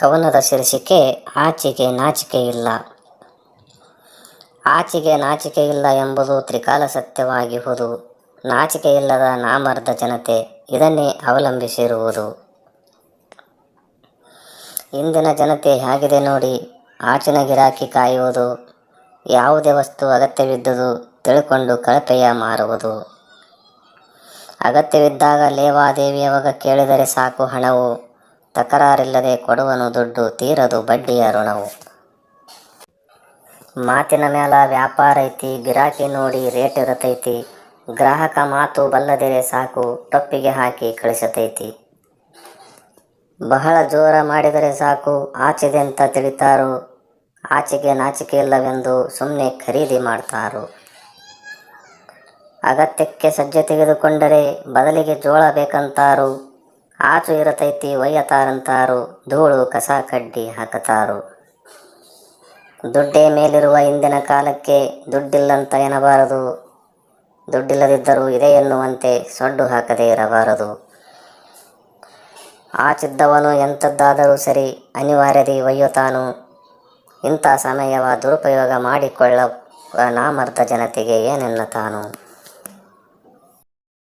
ಕವನದ ಶೀರ್ಷಿಕೆ, ಆಚೆಗೆ ನಾಚಿಕೆ ಇಲ್ಲ. ಆಚೆಗೆ ನಾಚಿಕೆ ಇಲ್ಲ ಎಂಬುದು ತ್ರಿಕಾಲ ಸತ್ಯವಾಗಿಹುದು ನಾಚಿಕೆ ಇಲ್ಲದ ನಾಮರ್ಧ ಜನತೆ ಇದನ್ನೇ ಅವಲಂಬಿಸಿರುವುದು. ಇಂದಿನ ಜನತೆ ಹೇಗಿದೆ ನೋಡಿ, ಆಚಿನ ಗಿರಾಕಿ ಕಾಯುವುದು, ಯಾವುದೇ ವಸ್ತು ಅಗತ್ಯವಿದ್ದುದು ತಿಳ್ಕೊಂಡು ಕಳಪೆಯ ಮಾರುವುದು. ಅಗತ್ಯವಿದ್ದಾಗ ಲೇವಾದೇವಿಯವಾಗ ಕೇಳಿದರೆ ಸಾಕು ಹಣವು. ತಕರಾರಿಲ್ಲದೆ ಕೊಡುವನು ದುಡ್ಡು ತೀರದು ಬಡ್ಡಿಯ ಋಣವು. ಮಾತಿನ ಮ್ಯಾಲ ವ್ಯಾಪಾರ ಐತಿ, ಗಿರಾಕಿ ನೋಡಿ ರೇಟ್ ಇರತೈತಿ, ಗ್ರಾಹಕ ಮಾತು ಬಲ್ಲದಿರೆ ಸಾಕು, ಟೊಪ್ಪಿಗೆ ಹಾಕಿ ಕಳಿಸತೈತಿ. ಬಹಳ ಜೋರ ಮಾಡಿದರೆ ಸಾಕು, ಆಚೆದೆಂತ ತಿಳಿತಾರೋ, ಆಚೆಗೆ ನಾಚಿಕೆ ಇಲ್ಲವೆಂದು ಸುಮ್ಮನೆ ಖರೀದಿ ಮಾಡ್ತಾರೋ. ಅಗತ್ಯಕ್ಕೆ ಸಜ್ಜೆ ತೆಗೆದುಕೊಂಡರೆ ಬದಲಿಗೆ ಜೋಳ ಬೇಕಂತಾರು ಆಚು ಇರತೈತಿ ಒಯ್ಯತಾರಂತಾರು, ಧೂಳು ಕಸ ಕಡ್ಡಿ ಹಾಕತಾರು. ದುಡ್ಡೇ ಮೇಲಿರುವ ಇಂದಿನ ಕಾಲಕ್ಕೆ ದುಡ್ಡಿಲ್ಲಂತ ಎನ್ನಬಾರದು. ದುಡ್ಡಿಲ್ಲದಿದ್ದರೂ ಇದೆ ಎನ್ನುವಂತೆ ಸೊಡ್ಡು ಹಾಕದೇ ಇರಬಾರದು. ಆಚಿದ್ದವನು ಎಂಥದ್ದಾದರೂ ಸರಿ ಅನಿವಾರ್ಯದಿ ಒಯ್ಯುತ್ತಾನು. ಇಂಥ ಸಮಯವ ದುರುಪಯೋಗ ಮಾಡಿಕೊಳ್ಳ ನಾಮರ್ಥ ಜನತೆಗೆ ಏನೆನ್ನತಾನು